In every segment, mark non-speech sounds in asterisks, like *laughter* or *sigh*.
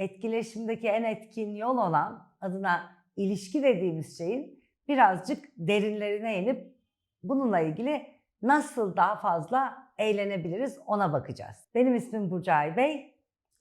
etkileşimdeki en etkin yol olan adına ilişki dediğimiz şeyin birazcık derinlerine inip bununla ilgili nasıl daha fazla eğlenebiliriz ona bakacağız. Benim ismim Burcay Bey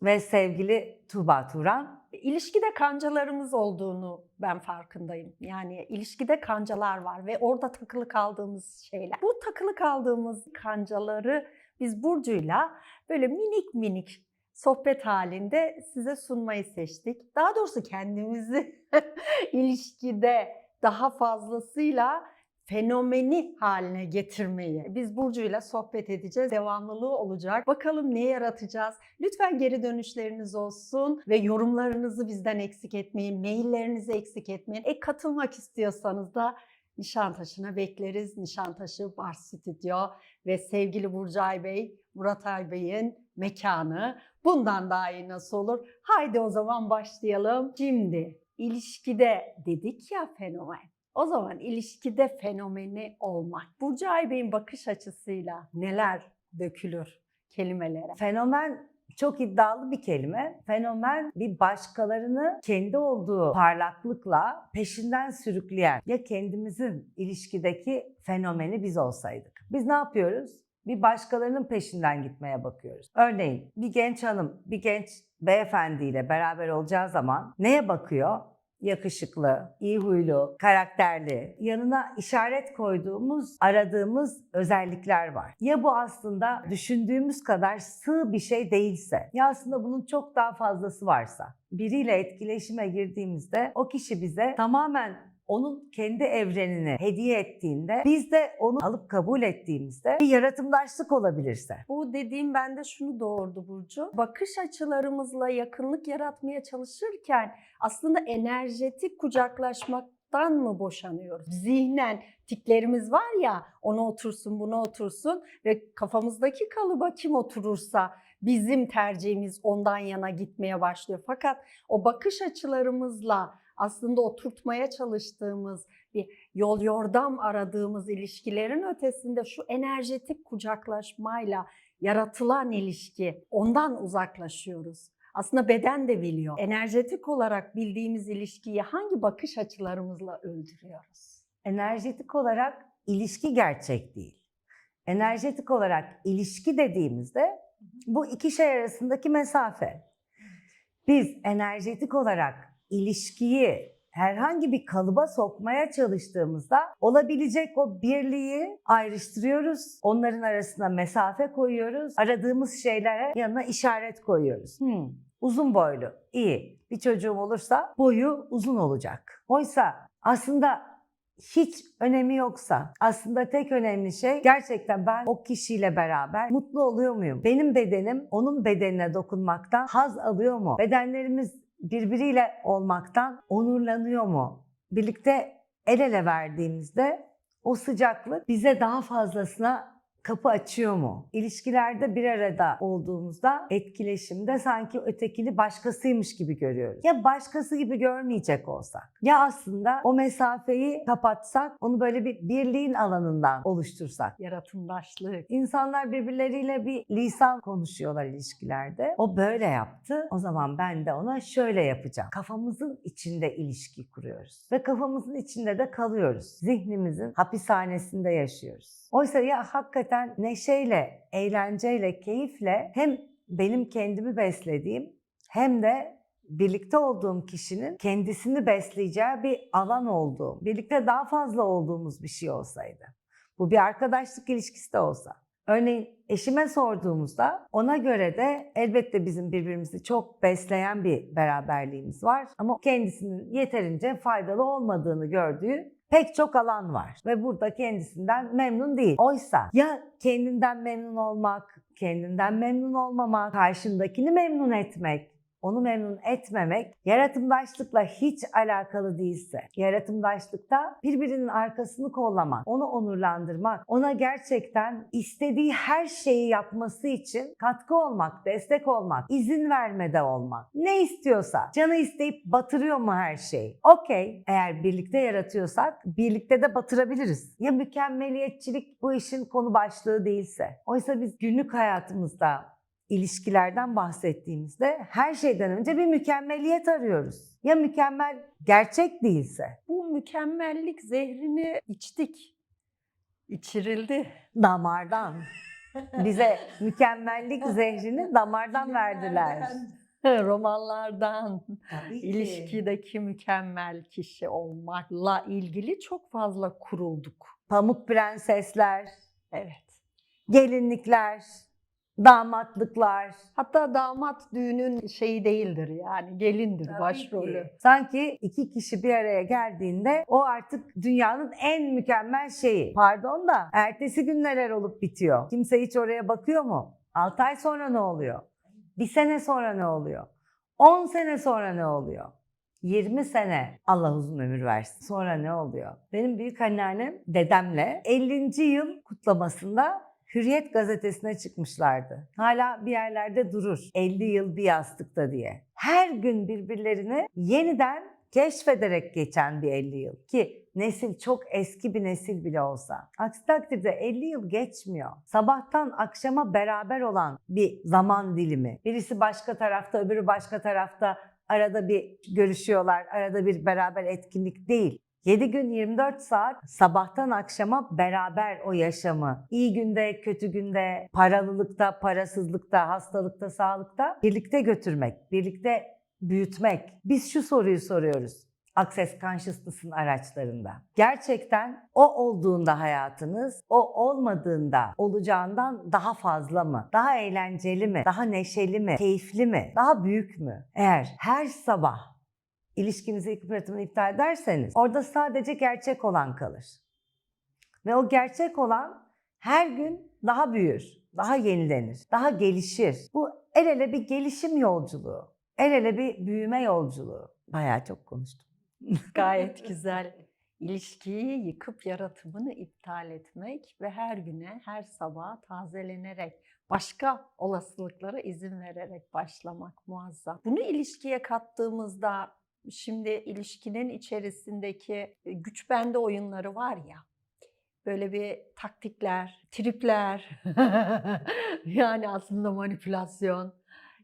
ve sevgili Tuğba Turan. İlişkide kancalarımız olduğunu ben farkındayım. Yani ilişkide kancalar var ve orada takılı kaldığımız şeyler. Bu takılı kaldığımız kancaları biz Burcu'yla böyle minik minik sohbet halinde size sunmayı seçtik. Daha doğrusu kendimizi *laughs* ilişkide daha fazlasıyla fenomeni haline getirmeyi. Biz Burcu'yla sohbet edeceğiz. Devamlılığı olacak. Bakalım ne yaratacağız? Lütfen geri dönüşleriniz olsun ve yorumlarınızı bizden eksik etmeyin. Maillerinizi eksik etmeyin. E katılmak istiyorsanız da Nişantaşı'na bekleriz. Nişantaşı Bar Stüdyo ve sevgili Burcay Bey, Murat Ay Bey'in mekanı. Bundan daha iyi nasıl olur? Haydi o zaman başlayalım. Şimdi ilişkide dedik ya fenomen. O zaman ilişkide fenomeni olmak. Burcay Bey'in bakış açısıyla neler dökülür kelimelere? Fenomen çok iddialı bir kelime. Fenomen bir başkalarını kendi olduğu parlaklıkla peşinden sürükleyen ya kendimizin ilişkideki fenomeni biz olsaydık. Biz ne yapıyoruz? Bir başkalarının peşinden gitmeye bakıyoruz. Örneğin bir genç hanım, bir genç beyefendiyle beraber olacağı zaman neye bakıyor? yakışıklı, iyi huylu, karakterli, yanına işaret koyduğumuz, aradığımız özellikler var. Ya bu aslında düşündüğümüz kadar sığ bir şey değilse, ya aslında bunun çok daha fazlası varsa, biriyle etkileşime girdiğimizde o kişi bize tamamen onun kendi evrenini hediye ettiğinde biz de onu alıp kabul ettiğimizde bir yaratımdaşlık olabilirse. Bu dediğim bende şunu doğurdu Burcu. Bakış açılarımızla yakınlık yaratmaya çalışırken aslında enerjetik kucaklaşmaktan mı boşanıyoruz? Zihnen tiklerimiz var ya ona otursun buna otursun ve kafamızdaki kalıba kim oturursa bizim tercihimiz ondan yana gitmeye başlıyor. Fakat o bakış açılarımızla aslında oturtmaya çalıştığımız bir yol yordam aradığımız ilişkilerin ötesinde şu enerjetik kucaklaşmayla yaratılan ilişki ondan uzaklaşıyoruz. Aslında beden de biliyor. Enerjetik olarak bildiğimiz ilişkiyi hangi bakış açılarımızla öldürüyoruz? Enerjetik olarak ilişki gerçek değil. Enerjetik olarak ilişki dediğimizde bu iki şey arasındaki mesafe. Biz enerjetik olarak ilişkiyi herhangi bir kalıba sokmaya çalıştığımızda olabilecek o birliği ayrıştırıyoruz. Onların arasına mesafe koyuyoruz. Aradığımız şeylere yanına işaret koyuyoruz. Hmm, uzun boylu, iyi. Bir çocuğum olursa boyu uzun olacak. Oysa aslında hiç önemi yoksa aslında tek önemli şey gerçekten ben o kişiyle beraber mutlu oluyor muyum? Benim bedenim onun bedenine dokunmaktan haz alıyor mu? Bedenlerimiz birbiriyle olmaktan onurlanıyor mu? Birlikte el ele verdiğimizde o sıcaklık bize daha fazlasına kapı açıyor mu? İlişkilerde bir arada olduğumuzda etkileşimde sanki ötekini başkasıymış gibi görüyoruz. Ya başkası gibi görmeyecek olsak ya aslında o mesafeyi kapatsak onu böyle bir birliğin alanından oluştursak. Yaratımdaşlık. İnsanlar birbirleriyle bir lisan konuşuyorlar ilişkilerde. O böyle yaptı. O zaman ben de ona şöyle yapacağım. Kafamızın içinde ilişki kuruyoruz. Ve kafamızın içinde de kalıyoruz. Zihnimizin hapishanesinde yaşıyoruz. Oysa ya hakikaten neşeyle, eğlenceyle, keyifle hem benim kendimi beslediğim hem de birlikte olduğum kişinin kendisini besleyeceği bir alan olduğum, birlikte daha fazla olduğumuz bir şey olsaydı. Bu bir arkadaşlık ilişkisi de olsa. Örneğin eşime sorduğumuzda ona göre de elbette bizim birbirimizi çok besleyen bir beraberliğimiz var. Ama kendisinin yeterince faydalı olmadığını gördüğü pek çok alan var ve burada kendisinden memnun değil. Oysa ya kendinden memnun olmak, kendinden memnun olmamak, karşındakini memnun etmek, onu memnun etmemek yaratımdaşlıkla hiç alakalı değilse, yaratımdaşlıkta birbirinin arkasını kollamak, onu onurlandırmak, ona gerçekten istediği her şeyi yapması için katkı olmak, destek olmak, izin vermede olmak. Ne istiyorsa, canı isteyip batırıyor mu her şeyi? Okey, eğer birlikte yaratıyorsak birlikte de batırabiliriz. Ya mükemmeliyetçilik bu işin konu başlığı değilse. Oysa biz günlük hayatımızda ilişkilerden bahsettiğimizde her şeyden önce bir mükemmeliyet arıyoruz. Ya mükemmel gerçek değilse Bu mükemmellik zehrini içtik. İçirildi. damardan. *laughs* Bize mükemmellik *laughs* zehrini damardan verdiler. *laughs* Romanlardan, ilişkideki mükemmel kişi olmakla ilgili çok fazla kurulduk. Pamuk prensesler, Evet. gelinlikler, damatlıklar. Hatta damat düğünün şeyi değildir yani gelindir başrolü. Sanki iki kişi bir araya geldiğinde o artık dünyanın en mükemmel şeyi. Pardon da ertesi gün neler olup bitiyor? Kimse hiç oraya bakıyor mu? 6 ay sonra ne oluyor? Bir sene sonra ne oluyor? 10 sene sonra ne oluyor? 20 sene Allah uzun ömür versin. Sonra ne oluyor? Benim büyük anneannem dedemle 50. yıl kutlamasında Hürriyet gazetesine çıkmışlardı. Hala bir yerlerde durur. 50 yıl bir yastıkta diye. Her gün birbirlerini yeniden keşfederek geçen bir 50 yıl. Ki nesil çok eski bir nesil bile olsa. Aksi takdirde 50 yıl geçmiyor. Sabahtan akşama beraber olan bir zaman dilimi. Birisi başka tarafta, öbürü başka tarafta. Arada bir görüşüyorlar, arada bir beraber etkinlik değil. 7 gün 24 saat sabahtan akşama beraber o yaşamı iyi günde, kötü günde, paralılıkta, parasızlıkta, hastalıkta, sağlıkta birlikte götürmek, birlikte büyütmek. Biz şu soruyu soruyoruz. Access Consciousness'ın araçlarında. Gerçekten o olduğunda hayatınız, o olmadığında olacağından daha fazla mı? Daha eğlenceli mi? Daha neşeli mi? Keyifli mi? Daha büyük mü? Eğer her sabah ilişkinizi yıkıp yaratımını iptal ederseniz orada sadece gerçek olan kalır. Ve o gerçek olan her gün daha büyür, daha yenilenir, daha gelişir. Bu el ele bir gelişim yolculuğu, el ele bir büyüme yolculuğu. Bayağı çok konuştum. *laughs* Gayet güzel. İlişkiyi yıkıp yaratımını iptal etmek ve her güne, her sabah tazelenerek, başka olasılıklara izin vererek başlamak muazzam. Bunu ilişkiye kattığımızda şimdi ilişkinin içerisindeki e, güç bende oyunları var ya. Böyle bir taktikler, tripler, *laughs* yani aslında manipülasyon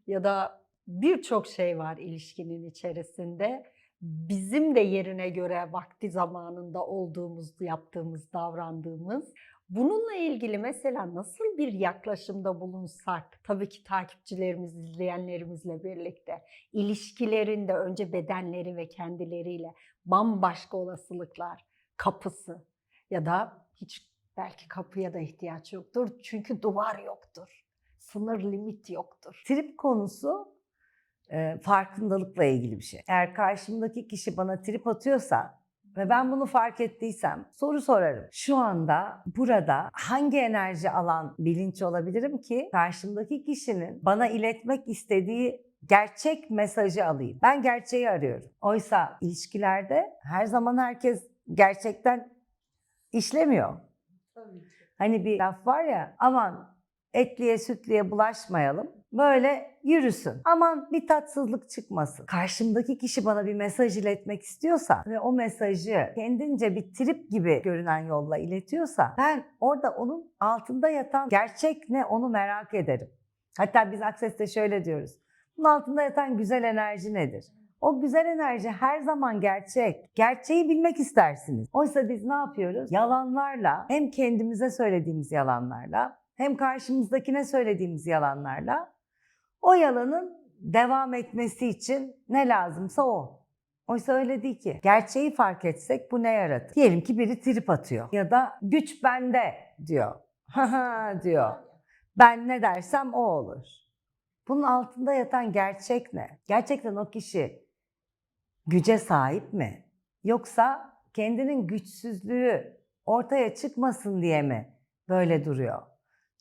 ya da birçok şey var ilişkinin içerisinde bizim de yerine göre vakti zamanında olduğumuz, yaptığımız, davrandığımız bununla ilgili mesela nasıl bir yaklaşımda bulunsak, tabii ki takipçilerimiz, izleyenlerimizle birlikte ilişkilerinde önce bedenleri ve kendileriyle bambaşka olasılıklar kapısı ya da hiç belki kapıya da ihtiyaç yoktur çünkü duvar yoktur. Sınır limit yoktur. Trip konusu e, farkındalıkla ilgili bir şey. Eğer karşımdaki kişi bana trip atıyorsa ve ben bunu fark ettiysem soru sorarım. Şu anda burada hangi enerji alan bilinç olabilirim ki karşımdaki kişinin bana iletmek istediği gerçek mesajı alayım. Ben gerçeği arıyorum. Oysa ilişkilerde her zaman herkes gerçekten işlemiyor. Hani bir laf var ya aman etliye sütliye bulaşmayalım. Böyle yürüsün. Aman bir tatsızlık çıkmasın. Karşımdaki kişi bana bir mesaj iletmek istiyorsa ve o mesajı kendince bir trip gibi görünen yolla iletiyorsa ben orada onun altında yatan gerçek ne onu merak ederim. Hatta biz Access'te şöyle diyoruz. Bunun altında yatan güzel enerji nedir? O güzel enerji her zaman gerçek. Gerçeği bilmek istersiniz. Oysa biz ne yapıyoruz? Yalanlarla, hem kendimize söylediğimiz yalanlarla, hem karşımızdakine söylediğimiz yalanlarla o yalanın devam etmesi için ne lazımsa o. Oysa öyle değil ki. Gerçeği fark etsek bu ne yaratır? Diyelim ki biri trip atıyor ya da güç bende diyor. Haha diyor. Ben ne dersem o olur. Bunun altında yatan gerçek ne? Gerçekten o kişi güce sahip mi? Yoksa kendinin güçsüzlüğü ortaya çıkmasın diye mi böyle duruyor?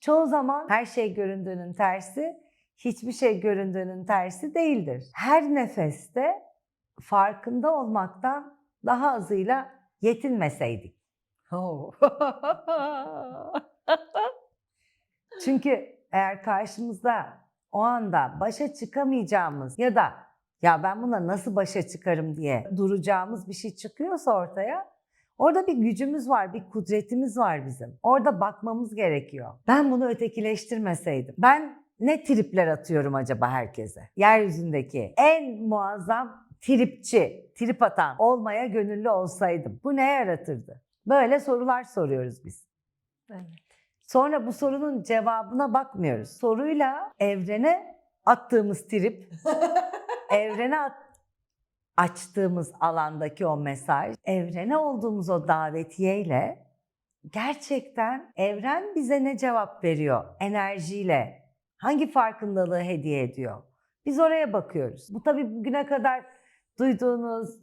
Çoğu zaman her şey göründüğünün tersi, hiçbir şey göründüğünün tersi değildir. Her nefeste farkında olmaktan daha azıyla yetinmeseydik. Oh. *laughs* Çünkü eğer karşımızda o anda başa çıkamayacağımız ya da ya ben buna nasıl başa çıkarım diye duracağımız bir şey çıkıyorsa ortaya orada bir gücümüz var, bir kudretimiz var bizim. Orada bakmamız gerekiyor. Ben bunu ötekileştirmeseydim, ben ne tripler atıyorum acaba herkese? Yeryüzündeki en muazzam tripçi, trip atan olmaya gönüllü olsaydım bu ne yaratırdı? Böyle sorular soruyoruz biz. Evet. Sonra bu sorunun cevabına bakmıyoruz. Soruyla evrene attığımız trip, *laughs* evrene at- açtığımız alandaki o mesaj, evrene olduğumuz o davetiyeyle gerçekten evren bize ne cevap veriyor enerjiyle? Hangi farkındalığı hediye ediyor? Biz oraya bakıyoruz. Bu tabii bugüne kadar duyduğunuz,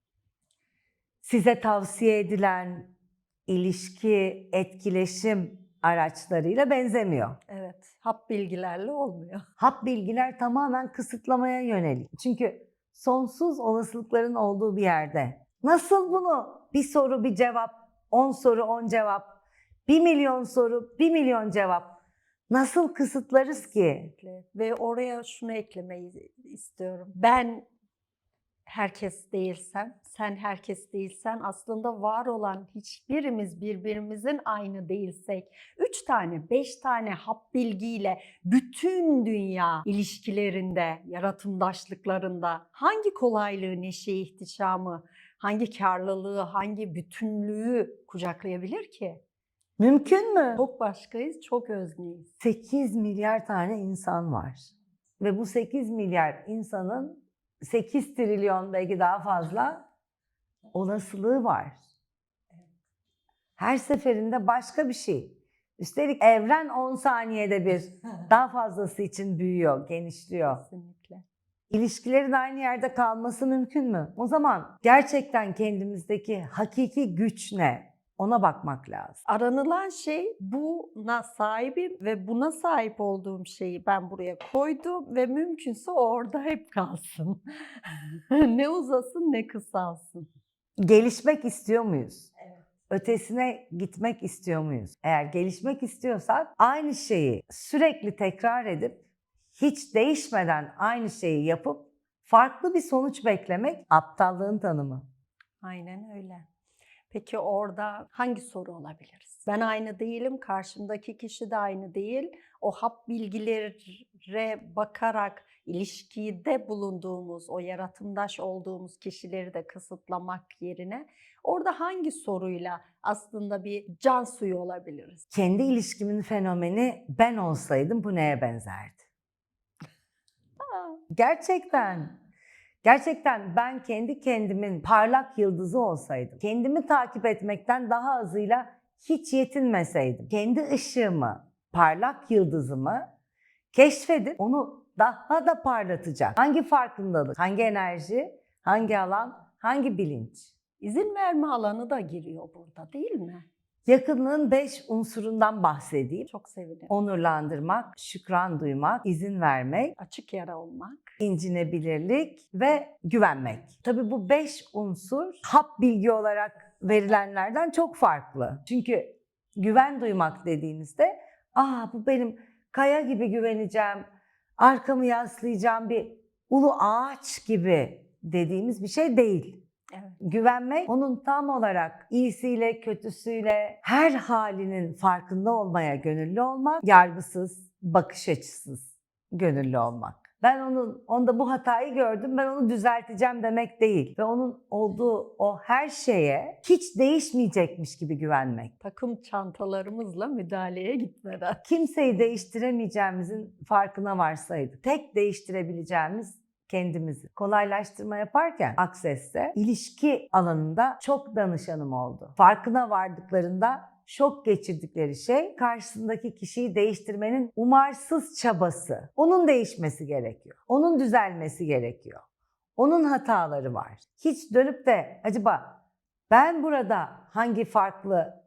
*laughs* size tavsiye edilen ilişki, etkileşim araçlarıyla benzemiyor. Evet. Hap bilgilerle olmuyor. *laughs* Hap bilgiler tamamen kısıtlamaya yönelik. Çünkü sonsuz olasılıkların olduğu bir yerde nasıl bunu bir soru bir cevap, 10 soru 10 cevap, 1 milyon soru 1 milyon cevap nasıl kısıtlarız ki? Ve oraya şunu eklemeyi istiyorum. Ben herkes değilsem, sen herkes değilsen aslında var olan hiçbirimiz birbirimizin aynı değilsek, üç tane, beş tane hap bilgiyle bütün dünya ilişkilerinde, yaratımdaşlıklarında hangi kolaylığı, neşeyi, ihtişamı, hangi karlılığı, hangi bütünlüğü kucaklayabilir ki? Mümkün mü? Çok başkayız, çok özneyiz. 8 milyar tane insan var. Ve bu 8 milyar insanın 8 trilyon belki daha fazla olasılığı var. Her seferinde başka bir şey. Üstelik evren 10 saniyede bir *laughs* daha fazlası için büyüyor, genişliyor. Kesinlikle. İlişkilerin aynı yerde kalması mümkün mü? O zaman gerçekten kendimizdeki hakiki güç ne? Ona bakmak lazım. Aranılan şey buna sahibim ve buna sahip olduğum şeyi ben buraya koydum ve mümkünse orada hep kalsın. *laughs* ne uzasın ne kısalsın. Gelişmek istiyor muyuz? Evet. Ötesine gitmek istiyor muyuz? Eğer gelişmek istiyorsak aynı şeyi sürekli tekrar edip hiç değişmeden aynı şeyi yapıp farklı bir sonuç beklemek aptallığın tanımı. Aynen öyle. Peki orada hangi soru olabiliriz? Ben aynı değilim, karşımdaki kişi de aynı değil. O hap bilgilere bakarak ilişkide bulunduğumuz, o yaratımdaş olduğumuz kişileri de kısıtlamak yerine orada hangi soruyla aslında bir can suyu olabiliriz? Kendi ilişkimin fenomeni ben olsaydım bu neye benzerdi? Gerçekten. Gerçekten ben kendi kendimin parlak yıldızı olsaydım, kendimi takip etmekten daha azıyla hiç yetinmeseydim, kendi ışığımı, parlak yıldızımı keşfedip onu daha da parlatacak. Hangi farkındalık, hangi enerji, hangi alan, hangi bilinç? İzin verme alanı da giriyor burada değil mi? Yakınlığın beş unsurundan bahsedeyim. Çok sevinirim. Onurlandırmak, şükran duymak, izin vermek, Açık yara olmak. İncinebilirlik ve güvenmek. Tabii bu beş unsur hap bilgi olarak verilenlerden çok farklı. Çünkü güven duymak dediğinizde, aa bu benim kaya gibi güveneceğim, arkamı yaslayacağım bir ulu ağaç gibi dediğimiz bir şey değil. Evet. Güvenmek onun tam olarak iyisiyle kötüsüyle her halinin farkında olmaya gönüllü olmak, yargısız, bakış açısız gönüllü olmak. Ben onun onda bu hatayı gördüm, ben onu düzelteceğim demek değil ve onun olduğu o her şeye hiç değişmeyecekmiş gibi güvenmek. Takım çantalarımızla müdahaleye gitmeden. Kimseyi değiştiremeyeceğimizin farkına varsaydık. Tek değiştirebileceğimiz kendimizi. Kolaylaştırma yaparken Access'te ilişki alanında çok danışanım oldu. Farkına vardıklarında şok geçirdikleri şey karşısındaki kişiyi değiştirmenin umarsız çabası. Onun değişmesi gerekiyor. Onun düzelmesi gerekiyor. Onun hataları var. Hiç dönüp de acaba ben burada hangi farklı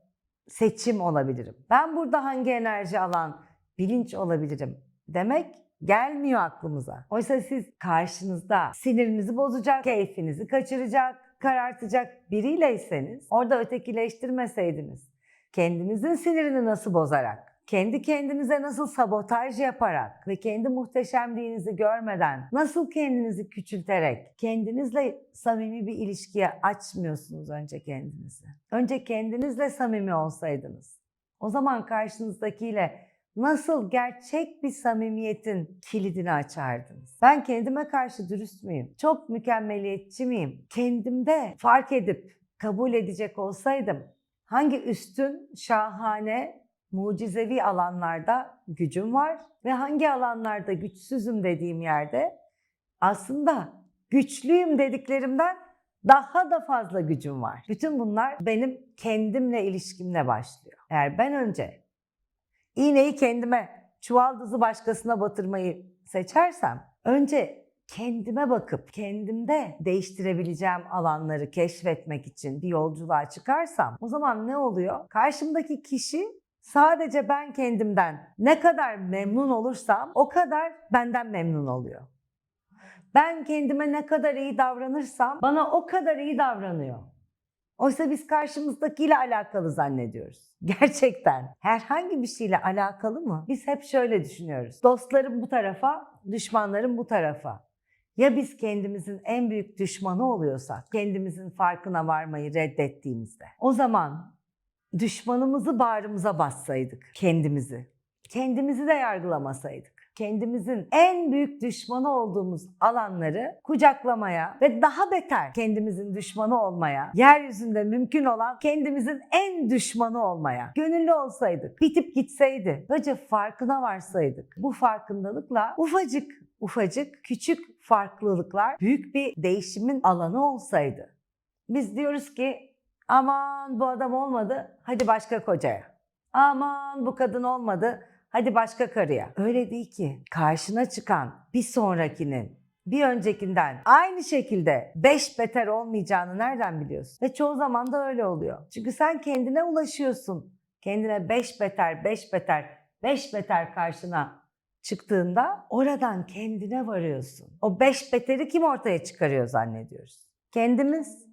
seçim olabilirim? Ben burada hangi enerji alan bilinç olabilirim demek gelmiyor aklımıza. Oysa siz karşınızda sinirinizi bozacak, keyfinizi kaçıracak, karartacak biriyleyseniz orada ötekileştirmeseydiniz kendinizin sinirini nasıl bozarak, kendi kendinize nasıl sabotaj yaparak ve kendi muhteşemliğinizi görmeden nasıl kendinizi küçülterek kendinizle samimi bir ilişkiye açmıyorsunuz önce kendinizi. Önce kendinizle samimi olsaydınız. O zaman karşınızdakiyle nasıl gerçek bir samimiyetin kilidini açardınız? Ben kendime karşı dürüst müyüm? Çok mükemmeliyetçi miyim? Kendimde fark edip kabul edecek olsaydım hangi üstün, şahane, mucizevi alanlarda gücüm var ve hangi alanlarda güçsüzüm dediğim yerde aslında güçlüyüm dediklerimden daha da fazla gücüm var. Bütün bunlar benim kendimle ilişkimle başlıyor. Eğer ben önce iğneyi kendime, çuvaldızı başkasına batırmayı seçersem önce kendime bakıp kendimde değiştirebileceğim alanları keşfetmek için bir yolculuğa çıkarsam o zaman ne oluyor? Karşımdaki kişi sadece ben kendimden ne kadar memnun olursam o kadar benden memnun oluyor. Ben kendime ne kadar iyi davranırsam bana o kadar iyi davranıyor. Oysa biz karşımızdakiyle alakalı zannediyoruz. *laughs* Gerçekten herhangi bir şeyle alakalı mı? Biz hep şöyle düşünüyoruz. Dostlarım bu tarafa, düşmanlarım bu tarafa. Ya biz kendimizin en büyük düşmanı oluyorsak, kendimizin farkına varmayı reddettiğimizde, o zaman düşmanımızı bağrımıza bassaydık kendimizi, kendimizi de yargılamasaydık, kendimizin en büyük düşmanı olduğumuz alanları kucaklamaya ve daha beter kendimizin düşmanı olmaya, yeryüzünde mümkün olan kendimizin en düşmanı olmaya gönüllü olsaydık, bitip gitseydi, böylece farkına varsaydık. Bu farkındalıkla ufacık ufacık küçük farklılıklar büyük bir değişimin alanı olsaydı. Biz diyoruz ki aman bu adam olmadı hadi başka kocaya. Aman bu kadın olmadı hadi başka karıya. Öyle değil ki. Karşına çıkan bir sonrakinin bir öncekinden aynı şekilde beş beter olmayacağını nereden biliyorsun? Ve çoğu zaman da öyle oluyor. Çünkü sen kendine ulaşıyorsun. Kendine beş beter, beş beter, beş beter karşına çıktığında oradan kendine varıyorsun. O beş beteri kim ortaya çıkarıyor zannediyoruz? Kendimiz.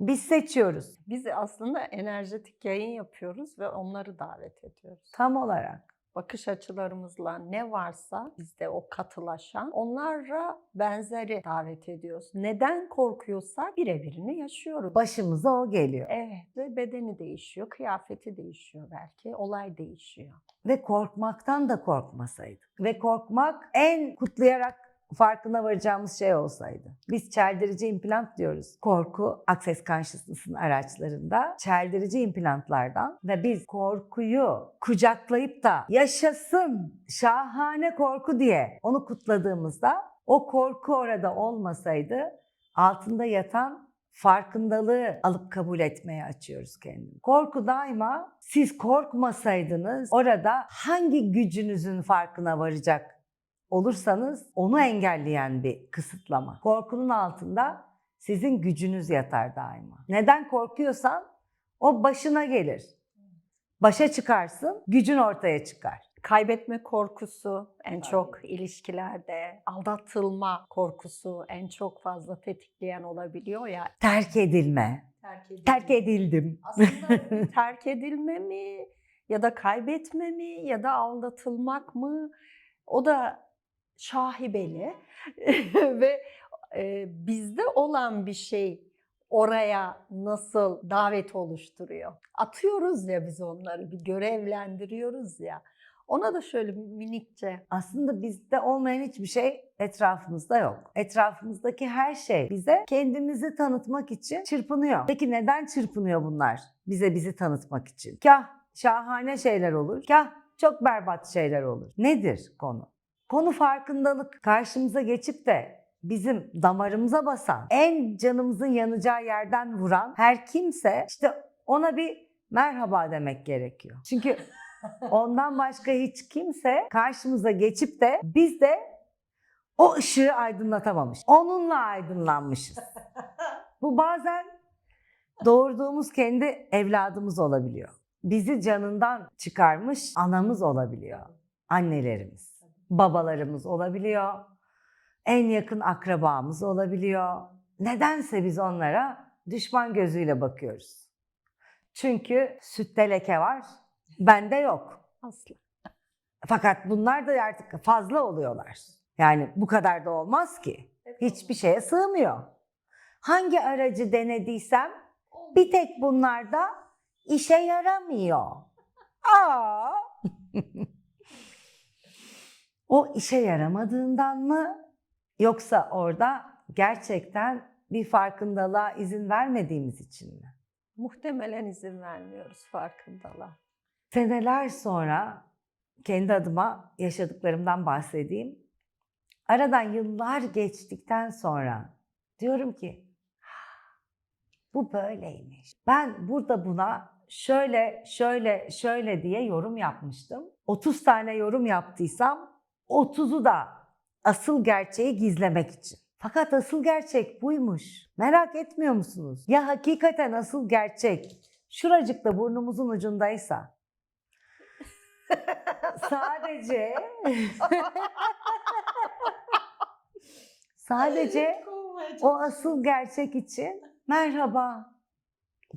Biz seçiyoruz. Biz aslında enerjetik yayın yapıyoruz ve onları davet ediyoruz. Tam olarak. Bakış açılarımızla ne varsa bizde o katılaşan onlara benzeri davet ediyoruz. Neden korkuyorsak birebirini yaşıyoruz. Başımıza o geliyor. Evet ve bedeni değişiyor, kıyafeti değişiyor belki, olay değişiyor. Ve korkmaktan da korkmasaydık. Ve korkmak en kutlayarak farkına varacağımız şey olsaydı. Biz çeldirici implant diyoruz. Korku, Access Consciousness'ın araçlarında çeldirici implantlardan ve biz korkuyu kucaklayıp da yaşasın, şahane korku diye onu kutladığımızda o korku orada olmasaydı altında yatan farkındalığı alıp kabul etmeye açıyoruz kendini. Korku daima siz korkmasaydınız orada hangi gücünüzün farkına varacak olursanız onu engelleyen bir kısıtlama. Korkunun altında sizin gücünüz yatar daima. Neden korkuyorsan o başına gelir. Başa çıkarsın, gücün ortaya çıkar. Kaybetme korkusu en Tabii. çok ilişkilerde, aldatılma korkusu en çok fazla tetikleyen olabiliyor ya. Terk edilme. Terk, Terk edildim. Aslında *laughs* terk edilme mi ya da kaybetme mi ya da aldatılmak mı o da şahibeli *laughs* ve e, bizde olan bir şey oraya nasıl davet oluşturuyor. Atıyoruz ya biz onları bir görevlendiriyoruz ya. Ona da şöyle minikçe Aslında bizde olmayan hiçbir şey etrafımızda yok. Etrafımızdaki her şey bize kendimizi tanıtmak için çırpınıyor. Peki neden çırpınıyor bunlar? Bize bizi tanıtmak için. Kah şahane şeyler olur, kah çok berbat şeyler olur. Nedir konu? Konu farkındalık. Karşımıza geçip de bizim damarımıza basan, en canımızın yanacağı yerden vuran her kimse işte ona bir merhaba demek gerekiyor. Çünkü *laughs* ondan başka hiç kimse karşımıza geçip de biz de o ışığı aydınlatamamış. Onunla aydınlanmışız. *laughs* Bu bazen doğurduğumuz kendi evladımız olabiliyor. Bizi canından çıkarmış anamız olabiliyor. Annelerimiz, babalarımız olabiliyor. En yakın akrabamız olabiliyor. Nedense biz onlara düşman gözüyle bakıyoruz. Çünkü sütte leke var, bende yok. asla. Fakat bunlar da artık fazla oluyorlar. Yani bu kadar da olmaz ki. Hiçbir şeye sığmıyor. Hangi aracı denediysem bir tek bunlarda işe yaramıyor. *laughs* Aa! O işe yaramadığından mı yoksa orada gerçekten bir farkındalığa izin vermediğimiz için mi? Muhtemelen izin vermiyoruz farkındalığa. Seneler sonra kendi adıma yaşadıklarımdan bahsedeyim. Aradan yıllar geçtikten sonra diyorum ki "Ha, bu böyleymiş. Ben burada buna şöyle şöyle şöyle diye yorum yapmıştım. 30 tane yorum yaptıysam 30'u da asıl gerçeği gizlemek için. Fakat asıl gerçek buymuş. Merak etmiyor musunuz? Ya hakikaten asıl gerçek şuracıkta burnumuzun ucundaysa *laughs* sadece *laughs* sadece o asıl gerçek için merhaba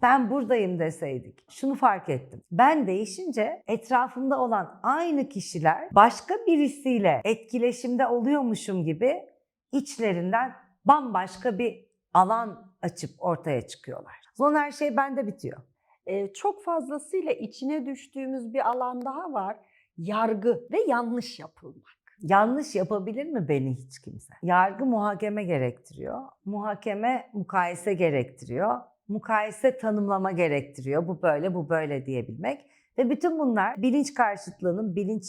ben buradayım deseydik. Şunu fark ettim. Ben değişince etrafımda olan aynı kişiler başka birisiyle etkileşimde oluyormuşum gibi içlerinden bambaşka bir alan açıp ortaya çıkıyorlar. Sonra her şey bende bitiyor. Ee, çok fazlasıyla içine düştüğümüz bir alan daha var. Yargı ve yanlış yapılmak. Yanlış yapabilir mi beni hiç kimse? Yargı muhakeme gerektiriyor. Muhakeme mukayese gerektiriyor. Mukayese tanımlama gerektiriyor. Bu böyle, bu böyle diyebilmek. Ve bütün bunlar bilinç karşıtlığının, bilinç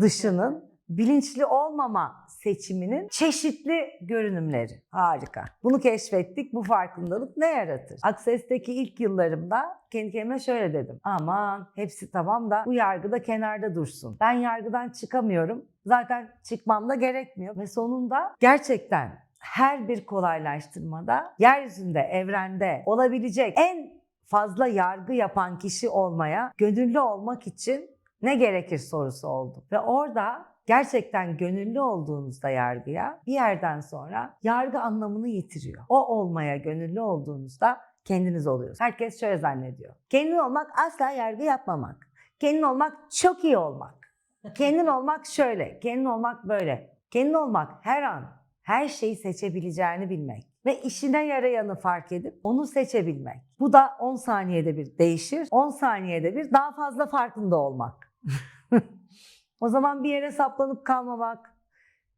dışının, bilinçli olmama seçiminin çeşitli görünümleri. Harika. Bunu keşfettik. Bu farkındalık ne yaratır? Akses'teki ilk yıllarımda kendi kendime şöyle dedim. Aman hepsi tamam da bu yargı da kenarda dursun. Ben yargıdan çıkamıyorum. Zaten çıkmam da gerekmiyor. Ve sonunda gerçekten her bir kolaylaştırmada yeryüzünde, evrende olabilecek en fazla yargı yapan kişi olmaya, gönüllü olmak için ne gerekir sorusu oldu. Ve orada gerçekten gönüllü olduğunuzda yargıya bir yerden sonra yargı anlamını yitiriyor. O olmaya gönüllü olduğunuzda kendiniz oluyorsunuz. Herkes şöyle zannediyor. Kendin olmak asla yargı yapmamak. Kendin olmak çok iyi olmak. Kendin olmak şöyle, kendin olmak böyle. Kendin olmak her an her şeyi seçebileceğini bilmek ve işine yarayanı fark edip onu seçebilmek. Bu da 10 saniyede bir değişir. 10 saniyede bir daha fazla farkında olmak. *laughs* o zaman bir yere saplanıp kalmamak,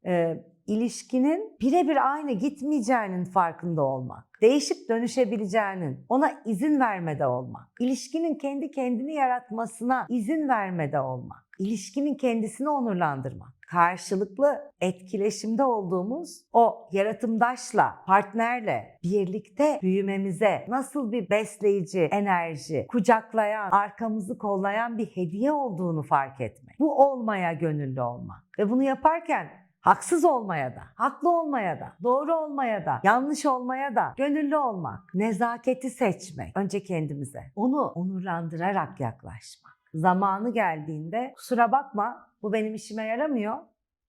e, ilişkinin birebir aynı gitmeyeceğinin farkında olmak, değişip dönüşebileceğinin, ona izin vermede olmak, ilişkinin kendi kendini yaratmasına izin vermede olmak, ilişkinin kendisini onurlandırmak, karşılıklı etkileşimde olduğumuz o yaratımdaşla, partnerle birlikte büyümemize nasıl bir besleyici enerji, kucaklayan, arkamızı kollayan bir hediye olduğunu fark etmek. Bu olmaya gönüllü olmak. Ve bunu yaparken Haksız olmaya da, haklı olmaya da, doğru olmaya da, yanlış olmaya da gönüllü olmak, nezaketi seçmek önce kendimize. Onu onurlandırarak yaklaşmak. Zamanı geldiğinde kusura bakma bu benim işime yaramıyor.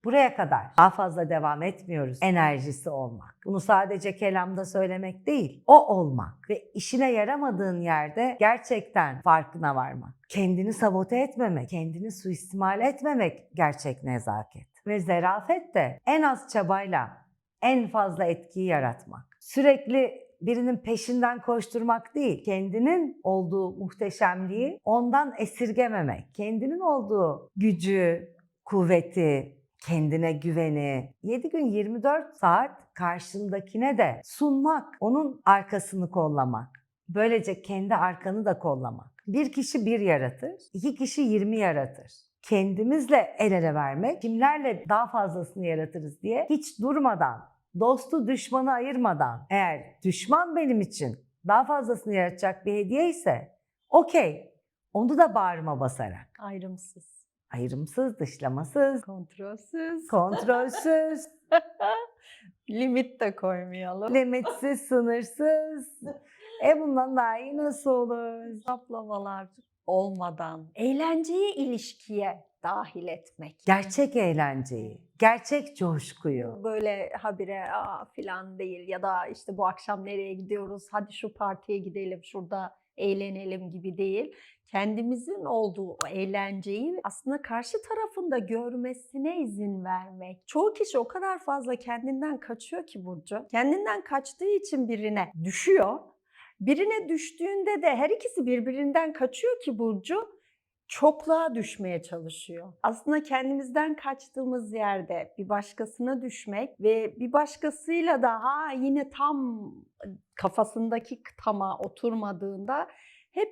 Buraya kadar daha fazla devam etmiyoruz enerjisi olmak. Bunu sadece kelamda söylemek değil, o olmak ve işine yaramadığın yerde gerçekten farkına varmak. Kendini sabote etmemek, kendini suistimal etmemek gerçek nezaket. Ve zerafet de en az çabayla en fazla etkiyi yaratmak. Sürekli birinin peşinden koşturmak değil, kendinin olduğu muhteşemliği ondan esirgememek, kendinin olduğu gücü, kuvveti, kendine güveni 7 gün 24 saat karşındakine de sunmak, onun arkasını kollamak. Böylece kendi arkanı da kollamak. Bir kişi bir yaratır, iki kişi 20 yaratır. Kendimizle el ele vermek, kimlerle daha fazlasını yaratırız diye hiç durmadan, dostu düşmanı ayırmadan, eğer düşman benim için daha fazlasını yaratacak bir hediye ise okey, onu da bağrıma basarak. Ayrımsız, Ayrımsız, dışlamasız, kontrolsüz, kontrolsüz, *laughs* limit de koymayalım. limitsiz, sınırsız. E bundan daha iyi nasıl olur? Hesaplamalar olmadan eğlenceyi ilişkiye dahil etmek. Gerçek eğlenceyi, gerçek coşkuyu. Böyle habire aa filan değil ya da işte bu akşam nereye gidiyoruz hadi şu partiye gidelim şurada eğlenelim gibi değil. Kendimizin olduğu o eğlenceyi aslında karşı tarafında görmesine izin vermek. Çoğu kişi o kadar fazla kendinden kaçıyor ki Burcu. Kendinden kaçtığı için birine düşüyor. Birine düştüğünde de her ikisi birbirinden kaçıyor ki Burcu çokluğa düşmeye çalışıyor. Aslında kendimizden kaçtığımız yerde bir başkasına düşmek ve bir başkasıyla da ha yine tam kafasındaki tama oturmadığında hep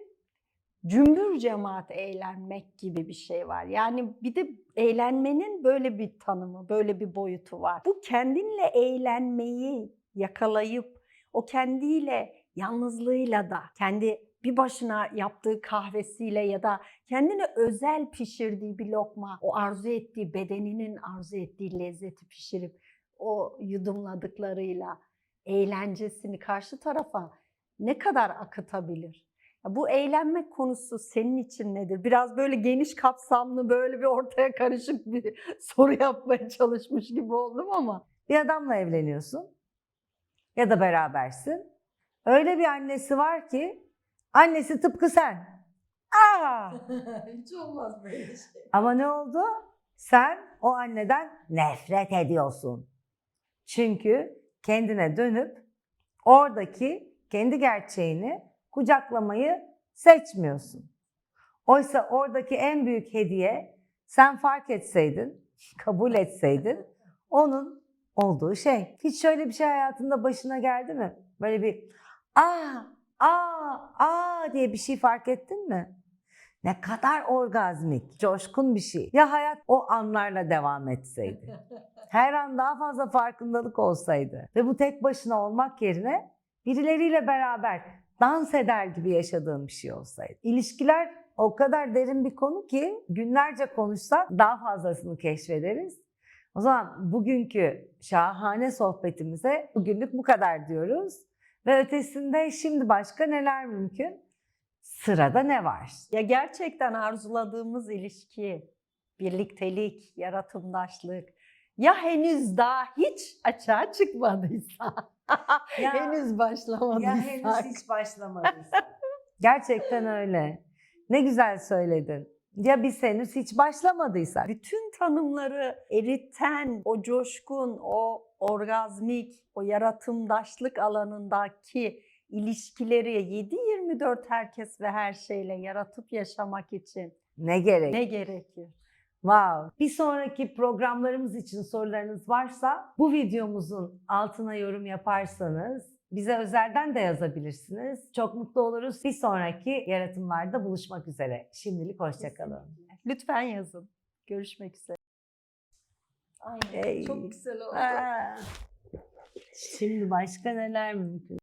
cümbür cemaat eğlenmek gibi bir şey var. Yani bir de eğlenmenin böyle bir tanımı, böyle bir boyutu var. Bu kendinle eğlenmeyi yakalayıp o kendiyle yalnızlığıyla da kendi bir başına yaptığı kahvesiyle ya da kendine özel pişirdiği bir lokma, o arzu ettiği bedeninin arzu ettiği lezzeti pişirip o yudumladıklarıyla eğlencesini karşı tarafa ne kadar akıtabilir? Bu eğlenme konusu senin için nedir? Biraz böyle geniş kapsamlı böyle bir ortaya karışık bir *laughs* soru yapmaya çalışmış gibi oldum ama. Bir adamla evleniyorsun ya da berabersin. Öyle bir annesi var ki annesi tıpkı sen. Aa! *laughs* Hiç olmaz böyle şey. Ama ne oldu? Sen o anneden nefret ediyorsun. Çünkü kendine dönüp oradaki kendi gerçeğini kucaklamayı seçmiyorsun. Oysa oradaki en büyük hediye sen fark etseydin, *laughs* kabul etseydin *laughs* onun olduğu şey. Hiç şöyle bir şey hayatında başına geldi mi? Böyle bir aa, aa, aa diye bir şey fark ettin mi? Ne kadar orgazmik, coşkun bir şey. Ya hayat o anlarla devam etseydi. *laughs* Her an daha fazla farkındalık olsaydı ve bu tek başına olmak yerine birileriyle beraber dans eder gibi yaşadığın bir şey olsaydı. İlişkiler o kadar derin bir konu ki günlerce konuşsak daha fazlasını keşfederiz. O zaman bugünkü şahane sohbetimize bugünlük bu kadar diyoruz. Ve ötesinde şimdi başka neler mümkün? Sırada ne var? Ya gerçekten arzuladığımız ilişki, birliktelik, yaratımdaşlık ya henüz daha hiç açığa çıkmadıysa, *laughs* Ya- henüz başlamadıysa. Ya henüz hiç başlamadıysa. Gerçekten öyle. Ne güzel söyledin. Ya biz henüz hiç başlamadıysak. bütün tanımları eriten, o coşkun, o orgazmik, o yaratımdaşlık alanındaki ilişkileri 7-24 herkes ve her şeyle yaratıp yaşamak için Ne gerek? ne gerekir? Wow. Bir sonraki programlarımız için sorularınız varsa bu videomuzun altına yorum yaparsanız bize özelden de yazabilirsiniz. Çok mutlu oluruz. Bir sonraki yaratımlarda buluşmak üzere. Şimdilik hoşçakalın. Lütfen yazın. Görüşmek üzere. Ey. Çok güzel oldu. Aa. Şimdi başka neler mümkün?